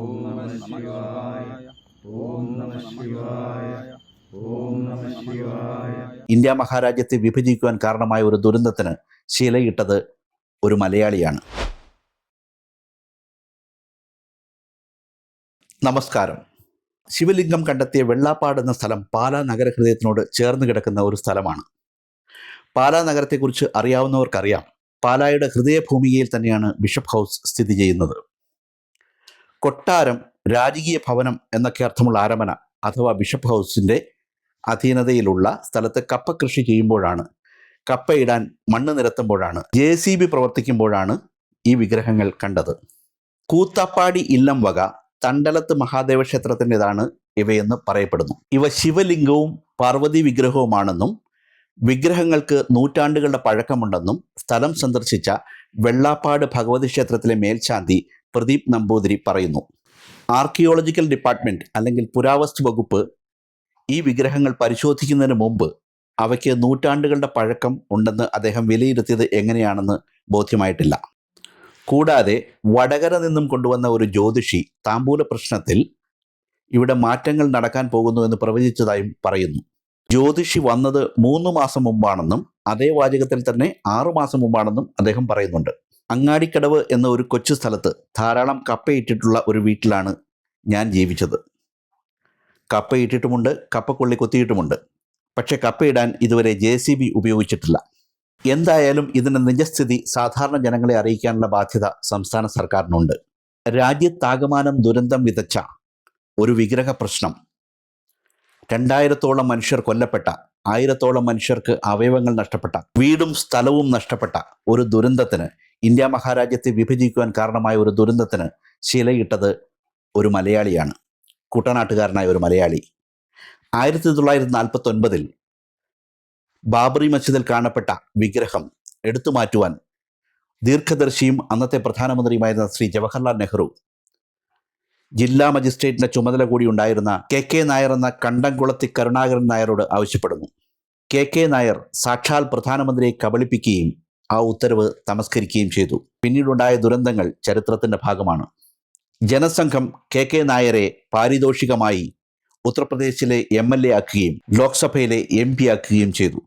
ഓം നമ ശിവായ. ഓം നമ ശിവായ. ഓം നമ ശിവായ. ഇന്ത്യ മഹാരാജ്യത്തെ വിഭജിക്കുവാൻ കാരണമായ ഒരു ദുരന്തത്തിന് ശിലയിട്ടത് ഒരു മലയാളിയാണ്. നമസ്കാരം. ശിവലിംഗം കണ്ടെത്തിയ വെള്ളാപ്പാട് എന്ന സ്ഥലം പാലാ നഗരഹൃദയത്തിനോട് ചേർന്ന് കിടക്കുന്ന ഒരു സ്ഥലമാണ്. പാലാ നഗരത്തെക്കുറിച്ച് അറിയാവുന്നവർക്കറിയാം. പാലായുടെ ഹൃദയഭൂമികയിൽ തന്നെയാണ് ബിഷപ്പ് ഹൗസ് സ്ഥിതി ചെയ്യുന്നത്. കൊട്ടാരം രാജകീയ ഭവനം എന്നൊക്കെ അർത്ഥമുള്ള ആരമന അഥവാ ബിഷപ്പ് ഹൗസിന്റെ അധീനതയിലുള്ള സ്ഥലത്ത് കപ്പ കൃഷി ചെയ്യുമ്പോഴാണ് കപ്പയിടാൻ മണ്ണ് നിരത്തുമ്പോഴാണ് ജെ സി ബി പ്രവർത്തിക്കുമ്പോഴാണ് ഈ വിഗ്രഹങ്ങൾ കണ്ടത്. കൂത്താപ്പാടി ഇല്ലം വക തണ്ടലത്ത് മഹാദേവ ക്ഷേത്രത്തിന്റെതാണ് ഇവയെന്ന് പറയപ്പെടുന്നു. ഇവ ശിവലിംഗവും പാർവതി വിഗ്രഹവുമാണെന്നും വിഗ്രഹങ്ങൾക്ക് നൂറ്റാണ്ടുകളുടെ പഴക്കമുണ്ടെന്നും സ്ഥലം സന്ദർശിച്ച വെള്ളാപ്പാട് ഭഗവതി ക്ഷേത്രത്തിലെ മേൽശാന്തി പ്രദീപ് നമ്പൂതിരി പറയുന്നു. ആർക്കിയോളജിക്കൽ ഡിപ്പാർട്ട്മെന്റ് അല്ലെങ്കിൽ പുരാവസ്തു വകുപ്പ് ഈ വിഗ്രഹങ്ങൾ പരിശോധിക്കുന്നതിന് മുമ്പ് അവയ്ക്ക് നൂറ്റാണ്ടുകളുടെ പഴക്കം ഉണ്ടെന്ന് അദ്ദേഹം വിലയിരുത്തിയത് എങ്ങനെയാണെന്ന് ബോധ്യമായിട്ടില്ല. കൂടാതെ വടകര നിന്നും കൊണ്ടുവന്ന ഒരു ജ്യോതിഷി താമ്പൂല പ്രശ്നത്തിൽ ഇവിടെ മാറ്റങ്ങൾ നടക്കാൻ പോകുന്നു എന്ന് പ്രവചിച്ചതായും പറയുന്നു. ജ്യോതിഷി വന്നത് മൂന്ന് മാസം മുമ്പാണെന്നും അതേ വാചകത്തിൽ തന്നെ ആറു മാസം മുമ്പാണെന്നും അദ്ദേഹം പറയുന്നുണ്ട്. അങ്ങാടിക്കടവ് എന്ന ഒരു കൊച്ചു സ്ഥലത്ത് ധാരാളം കപ്പയിട്ടിട്ടുള്ള ഒരു വീട്ടിലാണ് ഞാൻ ജീവിച്ചത്. കപ്പയിട്ടിട്ടുമുണ്ട് കപ്പക്കൊള്ളി കൊത്തിയിട്ടുമുണ്ട് പക്ഷെ കപ്പയിടാൻ ഇതുവരെ ജെ സി ബി ഉപയോഗിച്ചിട്ടില്ല. എന്തായാലും ഇതിന്റെ നിജസ്ഥിതി സാധാരണ ജനങ്ങളെ അറിയിക്കാനുള്ള ബാധ്യത സംസ്ഥാന സർക്കാരിനുണ്ട്. രാജ്യത്താകമാനം ദുരന്തം വിതച്ച ഒരു വിഗ്രഹ പ്രശ്നം. രണ്ടായിരത്തോളം മനുഷ്യർ കൊല്ലപ്പെട്ട ആയിരത്തോളം മനുഷ്യർക്ക് അവയവങ്ങൾ നഷ്ടപ്പെട്ട വീടും സ്ഥലവും നഷ്ടപ്പെട്ട ഒരു ദുരന്തത്തിന് ഇന്ത്യ മഹാരാജ്യത്തെ വിഭജിക്കുവാൻ കാരണമായ ഒരു ദുരന്തത്തിന് ശിലയിട്ടത് ഒരു മലയാളിയാണ്. കുട്ടനാട്ടുകാരനായ ഒരു മലയാളി. ആയിരത്തി തൊള്ളായിരത്തി നാൽപ്പത്തി ഒൻപതിൽ ബാബറി മസ്ജിദിൽ കാണപ്പെട്ട വിഗ്രഹം എടുത്തു മാറ്റുവാൻ ദീർഘദർശിയും അന്നത്തെ പ്രധാനമന്ത്രിയുമായിരുന്ന ശ്രീ ജവഹർലാൽ നെഹ്റു ജില്ലാ മജിസ്ട്രേറ്റിന്റെ ചുമതല കൂടി ഉണ്ടായിരുന്ന കെ കെ നായർ എന്ന കണ്ടംകുളത്തി കരുണാകരൻ നായരോട് ആവശ്യപ്പെടുന്നു. കെ കെ നായർ സാക്ഷാൽ പ്രധാനമന്ത്രിയെ കബളിപ്പിക്കുകയും ആ ഉത്തരവ് തമസ്കരിക്കുകയും ചെയ്തു. പിന്നീടുണ്ടായ ദുരന്തങ്ങൾ ചരിത്രത്തിന്റെ ഭാഗമാണ്. ജനസംഘം കെ കെ നായരെ പാരിതോഷികമായി ഉത്തർപ്രദേശിലെ എം എൽ എ ആക്കുകയും ലോക്സഭയിലെ എം പി ആക്കുകയും ചെയ്തു.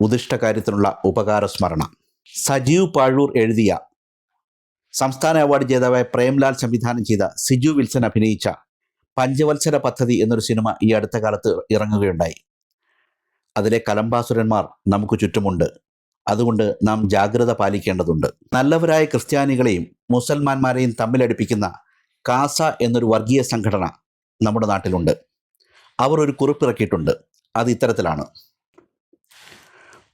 ഉദിഷ്ട കാര്യത്തിനുള്ള ഉപകാര സ്മരണ. സജീവ് പാഴൂർ എഴുതിയ സംസ്ഥാന അവാർഡ് ജേതാവായ പ്രേംലാൽ സംവിധാനം ചെയ്ത സിജു വിൽസൺ അഭിനയിച്ച പഞ്ചവത്സര പദ്ധതി എന്നൊരു സിനിമ ഈ അടുത്ത കാലത്ത് ഇറങ്ങുകയുണ്ടായി. അതിലെ കലംബാസുരന്മാർ നമുക്ക് ചുറ്റുമുണ്ട്. അതുകൊണ്ട് നാം ജാഗ്രത പാലിക്കേണ്ടതുണ്ട്. നല്ലവരായ ക്രിസ്ത്യാനികളെയും മുസൽമാന്മാരെയും തമ്മിലടിപ്പിക്കുന്ന കാസ എന്നൊരു വർഗീയ സംഘടന നമ്മുടെ നാട്ടിലുണ്ട്. അവർ ഒരു കുറിപ്പിറക്കിയിട്ടുണ്ട്. അത് ഇത്തരത്തിലാണ്.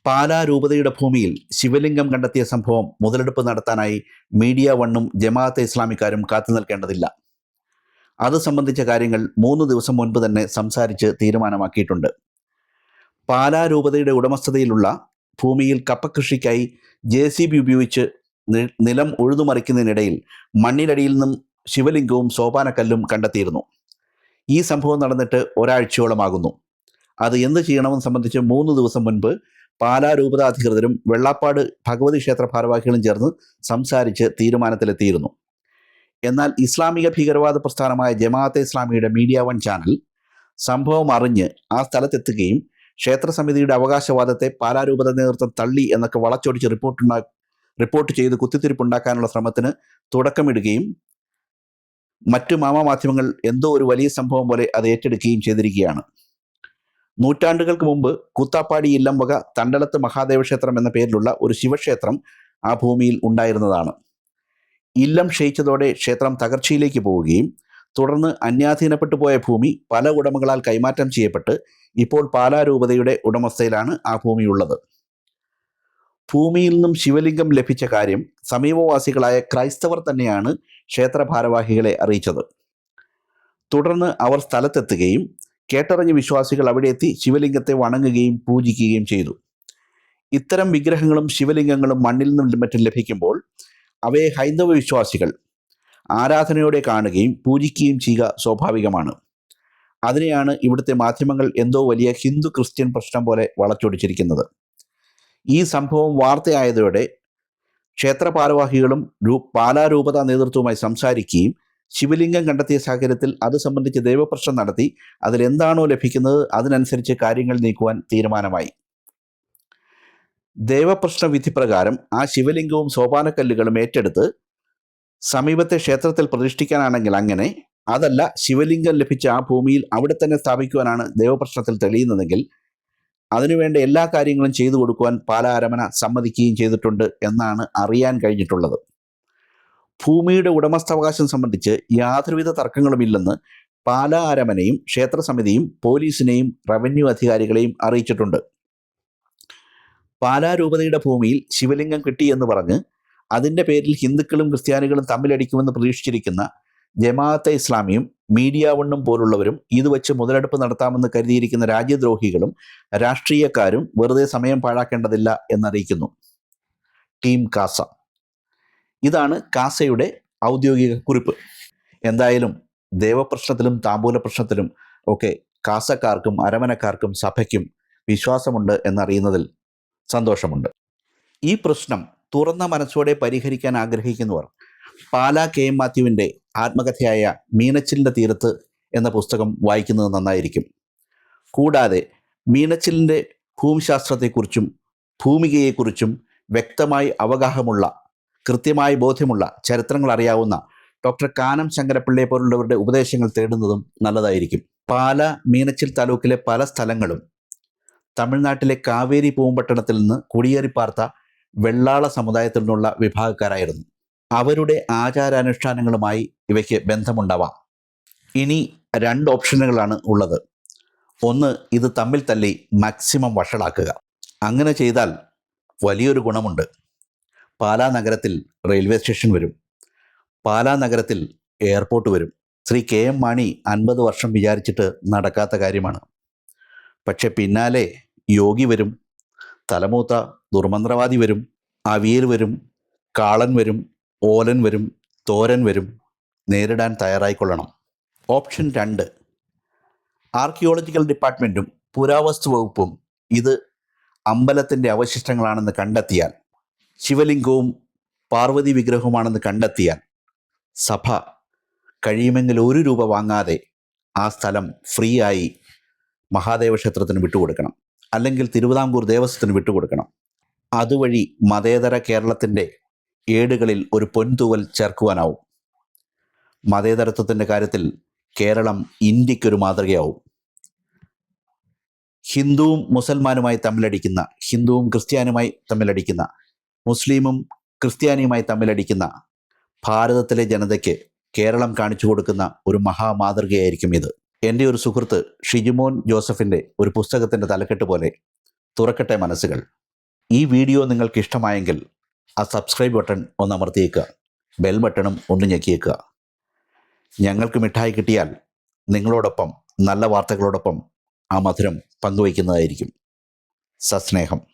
പാലാ രൂപതയുടെ ഭൂമിയിൽ ശിവലിംഗം കണ്ടെത്തിയ സംഭവം മുതലെടുപ്പ് നടത്താനായി മീഡിയ വണ്ണും ജമാഅത്തെ ഇസ്ലാമിക്കാരും കാത്തു നിൽക്കേണ്ടതില്ല. അത് സംബന്ധിച്ച കാര്യങ്ങൾ മൂന്ന് ദിവസം മുൻപ് തന്നെ സംസാരിച്ച് തീരുമാനമാക്കിയിട്ടുണ്ട്. പാലാ രൂപതയുടെ ഉടമസ്ഥതയിലുള്ള ഭൂമിയിൽ കപ്പകൃഷിക്കായി ജെ സി ബി ഉപയോഗിച്ച് നിലം ഉഴുതുമറിക്കുന്നതിനിടയിൽ മണ്ണിനടിയിൽ നിന്നും ശിവലിംഗവും സോപാനക്കല്ലും കണ്ടെത്തിയിരുന്നു. ഈ സംഭവം നടന്നിട്ട് ഒരാഴ്ചയോളമാകുന്നു. അത് എന്ത് ചെയ്യണമെന്ന് സംബന്ധിച്ച് മൂന്ന് ദിവസം മുൻപ് പാലാ രൂപതാധികൃതരും വെള്ളാപ്പാട് ഭഗവതി ക്ഷേത്ര ഭാരവാഹികളും ചേർന്ന് സംസാരിച്ച് തീരുമാനത്തിലെത്തിയിരുന്നു. എന്നാൽ ഇസ്ലാമിക ഭീകരവാദ പ്രസ്ഥാനമായ ജമാഅത്തെ ഇസ്ലാമിയുടെ മീഡിയ വൺ ചാനൽ സംഭവം അറിഞ്ഞ് ആ സ്ഥലത്തെത്തുകയും ക്ഷേത്ര സമിതിയുടെ അവകാശവാദത്തെ പാലാരൂപത നേതൃത്വം തള്ളി എന്നൊക്കെ വളച്ചൊടിച്ച് റിപ്പോർട്ടുണ്ടാ റിപ്പോർട്ട് ചെയ്ത് കുത്തിത്തിരിപ്പുണ്ടാക്കാനുള്ള ശ്രമത്തിന് തുടക്കമിടുകയും മറ്റു മാമാമാധ്യമങ്ങൾ എന്തോ ഒരു വലിയ സംഭവം പോലെ അത് ഏറ്റെടുക്കുകയും ചെയ്തിരിക്കുകയാണ്. നൂറ്റാണ്ടുകൾക്ക് മുമ്പ് കൂത്താപ്പാടി ഇല്ലംവക തണ്ടലത്ത് മഹാദേവ ക്ഷേത്രം എന്ന പേരിലുള്ള ഒരു ശിവക്ഷേത്രം ആ ഭൂമിയിൽ ഉണ്ടായിരുന്നതാണ്. ഇല്ലം ക്ഷയിച്ചതോടെ ക്ഷേത്രം തകർച്ചയിലേക്ക് പോവുകയും തുടർന്ന് അന്യാധീനപ്പെട്ടു പോയ ഭൂമി പല ഉടമകളാൽ കൈമാറ്റം ചെയ്യപ്പെട്ട് ഇപ്പോൾ പാലാരൂപതയുടെ ഉടമസ്ഥയിലാണ് ആ ഭൂമിയുള്ളത്. ഭൂമിയിൽ നിന്നും ശിവലിംഗം ലഭിച്ച കാര്യം സമീപവാസികളായ ക്രൈസ്തവർ തന്നെയാണ് ക്ഷേത്ര ഭാരവാഹികളെ അറിയിച്ചത്. തുടർന്ന് അവർ സ്ഥലത്തെത്തുകയും കേട്ടറിഞ്ഞ വിശ്വാസികൾ അവിടെ എത്തി ശിവലിംഗത്തെ വണങ്ങുകയും പൂജിക്കുകയും ചെയ്തു. ഇത്തരം വിഗ്രഹങ്ങളും ശിവലിംഗങ്ങളും മണ്ണിൽ നിന്നും മറ്റും ലഭിക്കുമ്പോൾ അവയെ ഹൈന്ദവ വിശ്വാസികൾ ആരാധനയോടെ കാണുകയും പൂജിക്കുകയും ചെയ്യുക സ്വാഭാവികമാണ്. അതിനെയാണ് ഇവിടുത്തെ മാധ്യമങ്ങൾ എന്തോ വലിയ ഹിന്ദു ക്രിസ്ത്യൻ പ്രശ്നം പോലെ വളച്ചൊടിച്ചിരിക്കുന്നത്. ഈ സംഭവം വാർത്തയായതോടെ ക്ഷേത്ര ഭാരവാഹികളും പാലാ രൂപത നേതൃത്വവുമായി സംസാരിക്കുകയും ശിവലിംഗം കണ്ടെത്തിയ സാഹചര്യത്തിൽ അത് സംബന്ധിച്ച് ദൈവപ്രശ്നം നടത്തി അതിലെന്താണോ ലഭിക്കുന്നത് അതിനനുസരിച്ച് കാര്യങ്ങൾ നീക്കുവാൻ തീരുമാനമായി. ദൈവപ്രശ്ന വിധി പ്രകാരം ആ ശിവലിംഗവും സോപാനക്കല്ലുകളും ഏറ്റെടുത്ത് സമീപത്തെ ക്ഷേത്രത്തിൽ പ്രതിഷ്ഠിക്കാനാണെങ്കിൽ അങ്ങനെ അതല്ല ശിവലിംഗം ലഭിച്ച ആ ഭൂമിയിൽ അവിടെ തന്നെ സ്ഥാപിക്കുവാനാണ് ദേവപ്രശ്നത്തിൽ തെളിയുന്നതെങ്കിൽ അതിനുവേണ്ട എല്ലാ കാര്യങ്ങളും ചെയ്തു കൊടുക്കുവാൻ പാലാരമന സമ്മതിക്കുകയും ചെയ്തിട്ടുണ്ട് എന്നാണ് അറിയാൻ കഴിഞ്ഞിട്ടുള്ളത്. ഭൂമിയുടെ ഉടമസ്ഥാവകാശം സംബന്ധിച്ച് യാതൊരുവിധ തർക്കങ്ങളുമില്ലെന്ന് പാലാരമനയും ക്ഷേത്രസമിതിയും പോലീസിനെയും റവന്യൂ അധികാരികളെയും അറിയിച്ചിട്ടുണ്ട്. പാലാരൂപതയുടെ ഭൂമിയിൽ ശിവലിംഗം കിട്ടിയെന്ന് പറഞ്ഞ് അതിന്റെ പേരിൽ ഹിന്ദുക്കളും ക്രിസ്ത്യാനികളും തമ്മിലടിക്കുമെന്ന് പ്രതീക്ഷിച്ചിരിക്കുന്ന ജമാഅത്തെ ഇസ്ലാമിയും മീഡിയ വണ്ണും പോലുള്ളവരും ഇത് വെച്ച് മുതലെടുപ്പ് നടത്താമെന്ന് കരുതിയിരിക്കുന്ന രാജ്യദ്രോഹികളും രാഷ്ട്രീയക്കാരും വെറുതെ സമയം പാഴാക്കേണ്ടതില്ല എന്നറിയിക്കുന്നു. ടീം കാസ. ഇതാണ് കാസയുടെ ഔദ്യോഗിക കുറിപ്പ്. എന്തായാലും ദേവപ്രശ്നത്തിലും താമ്പൂല പ്രശ്നത്തിലും ഒക്കെ കാസക്കാർക്കും അരമനക്കാർക്കും സഭയ്ക്കും വിശ്വാസമുണ്ട് എന്നറിയുന്നതിൽ സന്തോഷമുണ്ട്. ഈ പ്രശ്നം തുറന്ന മനസ്സോടെ പരിഹരിക്കാൻ ആഗ്രഹിക്കുന്നവർ. പാലാ കെ എം മാത്യുവിന്റെ ആത്മകഥയായ മീനച്ചിലിന്റെ തീരത്ത് എന്ന പുസ്തകം വായിക്കുന്നത് നന്നായിരിക്കും. കൂടാതെ മീനച്ചിലിന്റെ ഭൂമിശാസ്ത്രത്തെക്കുറിച്ചും ഭൂമികയെക്കുറിച്ചും വ്യക്തമായി അവഗാഹമുള്ള കൃത്യമായി ബോധ്യമുള്ള ചരിത്രങ്ങൾ അറിയാവുന്ന ഡോക്ടർ കാനം ശങ്കരപ്പിള്ളയെ പോലുള്ളവരുടെ ഉപദേശങ്ങൾ തേടുന്നതും നല്ലതായിരിക്കും. പാല മീനച്ചിൽ താലൂക്കിലെ പല സ്ഥലങ്ങളും തമിഴ്നാട്ടിലെ കാവേരി പൂമ്പട്ടണത്തിൽ നിന്ന് കുടിയേറി പാർത്ത വെള്ളാള സമുദായത്തിൽ നിന്നുള്ള വിഭാഗക്കാരായിരുന്നു. അവരുടെ ആചാരാനുഷ്ഠാനങ്ങളുമായി ഇവയ്ക്ക് ബന്ധമുണ്ടാവാം. ഇനി രണ്ട് ഓപ്ഷനുകളാണ് ഉള്ളത്. ഒന്ന് ഇത് തമ്മിൽ തല്ലി മാക്സിമം വഷളാക്കുക. അങ്ങനെ ചെയ്താൽ വലിയൊരു ഗുണമുണ്ട്. പാലാ നഗരത്തിൽ റെയിൽവേ സ്റ്റേഷൻ വരും. പാലാ നഗരത്തിൽ എയർപോർട്ട് വരും. ശ്രീ കെ എം മാണി അൻപത് വർഷം വിചാരിച്ചിട്ട് നടക്കാത്ത കാര്യമാണ്. പക്ഷെ പിന്നാലെ യോഗി വരും. തലമൂത്ത ദുർമന്ത്രവാദി വരും അവിയൽ വരും കാളൻ വരും ഓലൻ വരും തോരൻ വരും നേരിടാൻ തയ്യാറായിക്കൊള്ളണം. ഓപ്ഷൻ രണ്ട്. ആർക്കിയോളജിക്കൽ ഡിപ്പാർട്ട്മെന്റും പുരാവസ്തു വകുപ്പും ഇത് അമ്പലത്തിന്റെ അവശിഷ്ടങ്ങളാണെന്ന് കണ്ടെത്തിയാൽ ശിവലിംഗവും പാർവതി വിഗ്രഹവുമാണെന്ന് കണ്ടെത്തിയാൽ സഭ കഴിയുമെങ്കിൽ ഒരു രൂപ വാങ്ങാതെ ആ സ്ഥലം ഫ്രീ ആയി മഹാദേവ ക്ഷേത്രത്തിന് വിട്ടുകൊടുക്കണം. അല്ലെങ്കിൽ തിരുവിതാംകൂർ ദേവസ്വത്തിന് വിട്ടുകൊടുക്കണം. അതുവഴി മതേതര കേരളത്തിന്റെ ഏടുകളിൽ ഒരു പൊൻതൂവൽ ചേർക്കുവാനാവും. മതേതരത്വത്തിന്റെ കാര്യത്തിൽ കേരളം ഇന്ത്യക്കൊരു മാതൃകയാവും. ഹിന്ദുവും മുസൽമാനുമായി തമ്മിലടിക്കുന്ന ഹിന്ദുവും ക്രിസ്ത്യാനുമായി തമ്മിലടിക്കുന്ന മുസ്ലിമും ക്രിസ്ത്യാനിയുമായി തമ്മിലടിക്കുന്ന ഭാരതത്തിലെ ജനതയ്ക്ക് കേരളം കാണിച്ചു കൊടുക്കുന്ന ഒരു മഹാമാതൃകയായിരിക്കും ഇത്. എന്റെ ഒരു സുഹൃത്ത് ഷിജുമോൻ ജോസഫിന്റെ ഒരു പുസ്തകത്തിന്റെ തലക്കെട്ട് പോലെ തുറക്കട്ടെ മനസ്സുകൾ. ഈ വീഡിയോ നിങ്ങൾക്ക് ഇഷ്ടമായെങ്കിൽ ആ സബ്സ്ക്രൈബ് ബട്ടൺ ഒന്ന് അമർത്തിയേക്കുക. ബെൽ ബട്ടണും ഒന്ന് ഞെക്കിയേക്കുക. ഞങ്ങൾക്ക് മിഠായി കിട്ടിയാൽ നിങ്ങളോടൊപ്പം നല്ല വാർത്തകളോടൊപ്പം ആ മധുരം പങ്കുവയ്ക്കുന്നതായിരിക്കും. സസ്നേഹം.